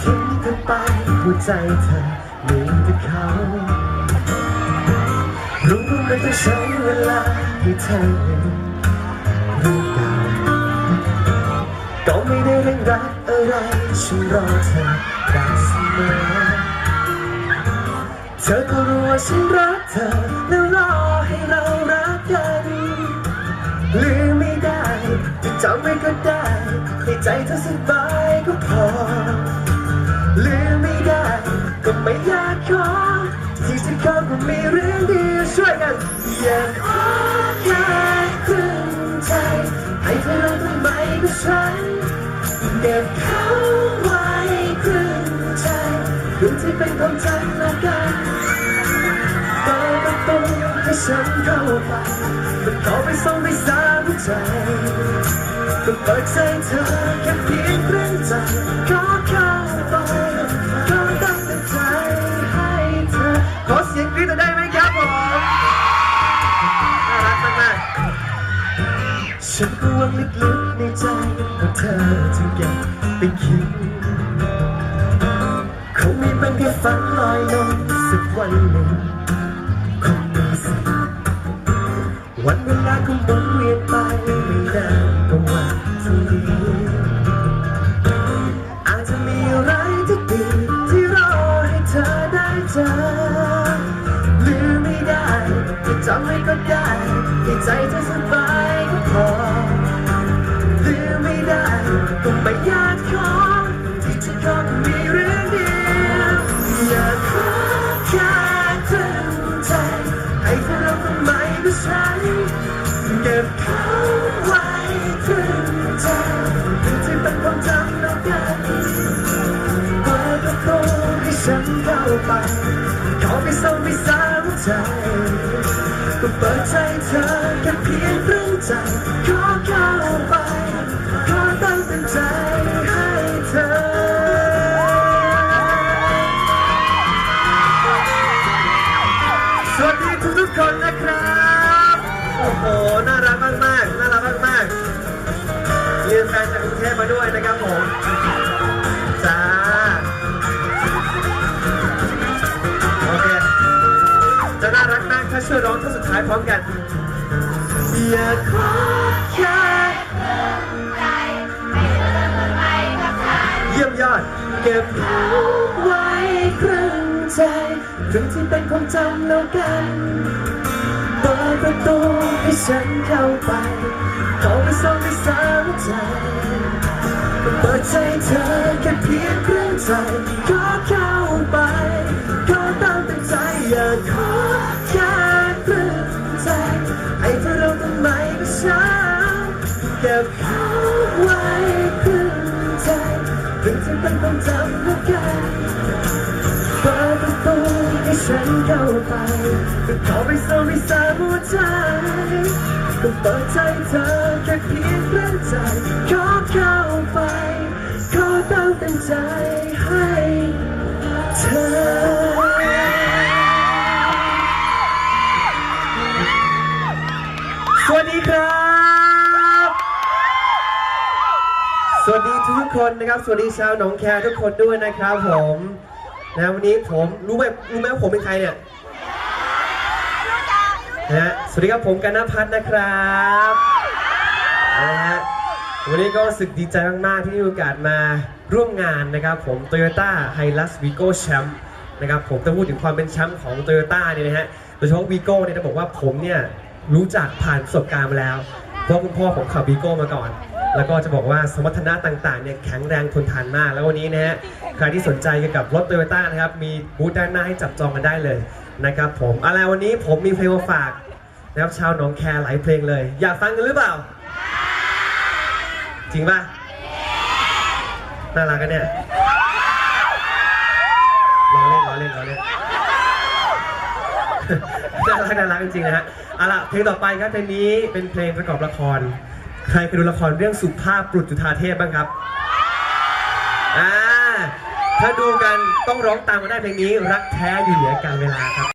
ที่เธอไปหัวใจเธอมีแต่เขารู้ว่ามันต้องใช้เวลาให้เธอเรื่องราวก็ไม่ได้เร่งรัดอะไรฉันรอเธอได้เสมอเธอก็รู้ว่าฉันรักเธอแล้วรอให้เรารักกันลืมไม่ได้จะจำไว้ก็ได้ให้ใจเธอสบายก็พอ ลืมไม่ได้ ก็ไม่อยากขอที่จะขอก็มีเรื่องเดียวช่วยกันอยากขอแค่ครึ่งใจให้เธอรู้ทำไมก็ฉันเก็บเขาไว้ครึ่งใจครึ่งที่เป็นของฉันแล้วกันเปิดประตูให้ฉันเข้าไปมันขอไปส่งไปสามใจก็เปิดใจเธอแค่เพียงครึ่งใจ คิดคงมีเป็นแค่ฝันลอยลอยสักวันหนึ่งคงมีสิวันเวลาคงหมุนเวียนไปไม่นานก็วันที่ดีอาจจะมีอะไรที่ดีที่รอให้เธอได้เจอลืมไม่ได้จะจำไว้ก็ได้ให้ใจเธอสบายก็พอ ไม่อยากขอที่จะขอก็มีเรื่องเดียวอยากขอแค่เธอใจให้เธอรู้ทำไมก็ฉันเก็บเขาไว้ถึงใจถึงที่เป็นความจำแล้วกันเปิดประตูให้ฉันเข้าไปขอไปส่งไปสามใจก็เปิดใจเธอแค่เพียงครึ่งใจ วัสดีทุกทุกคนนะครับโอ้โหน่ารักมากมากน่ารักมากมากยืนแฟนจากกรุงเทพมาด้วยนะครับผมจ้าโอเคจะน่ารักมากถ้าช่วยร้องท่อนสุดท้ายพร้อมกันอยากขอแค่เยี่ยมยอดเก็บเขาไว้ครึ่ง ใจครึ่งที่เป็นความจำแล้วกันเปิดประตูให้ฉันเข้าไปขอไปส่งไปสามใจเปิดใจเธอแค่เพียงครึ่งใจขอเข้าไปขอตั้งเต็มใจอยากขอแค่ครึ่งใจให้เธอรู้ทำไมก็ฉันเก็บเขาไว้ครึ่งใจถึงจะเป็นความจำแล้วกัน ฉันเข้าไปก็ขอไปส่งให้สาหัวใจก็เปิดใจเธอแค่เพียงครึ่งใจขอเข้าไป ขอตั้งเต็มใจให้เธอสวัสดีครับ สวัสดีทุกคนนะครับ สวัสดีชาวหนองแคทุกคนด้วยนะครับผม นะวันนี้ผมรู้ไหมรู้ไหมว่าผมเป็นใครเนี่ยนะฮะสวัสดีครับผมกันนพัฒน์นะครับนะฮะวันนี้ก็รู้สึกดีใจมาก ๆ ที่ได้มีโอกาสมาร่วมงานนะครับผม Toyota Hilux Vigo Champ นะครับผมจะพูดถึงความเป็นแชมป์ของ Toyota เนี่ยนะฮะโดยเฉพาะ Vigo เนี่ยจะบอกว่าผมเนี่ยรู้จักผ่านประสบการณ์มาแล้ว เพราะคุณพ่อผมขับ Vigo มาก่อน แล้วก็จะบอกว่าสมรรถนะต่างๆเนี่ยแข็งแรงทนทานมาก แล้ววันนี้นะฮะใครที่สนใจเกี่ยวกับรถโตโยต้านะครับ มีบูธด้านหน้าให้จับจองกันได้เลยนะครับผมอะไรวันนี้ผมมีเพลงมาฝากนะครับชาวหนองแคหลายเพลงเลย อยากฟังกันหรือเปล่า จริงป่ะน่ารักกันเนี่ยล้อเล่นล้อเล่นล้อเล่นน่ารักน่ารักจริงๆนะฮะเอาล่ะเพลงต่อไปครับเพลงนี้เป็นเพลงประกอบละคร ใครเคยดูละครเรื่องสุภาพบุรุษจุฑาเทพบ้างครับอ่าถ้าดูกันต้องร้องตามกันได้เพลงนี้รักแท้อยู่เหนือกาลเวลาครับ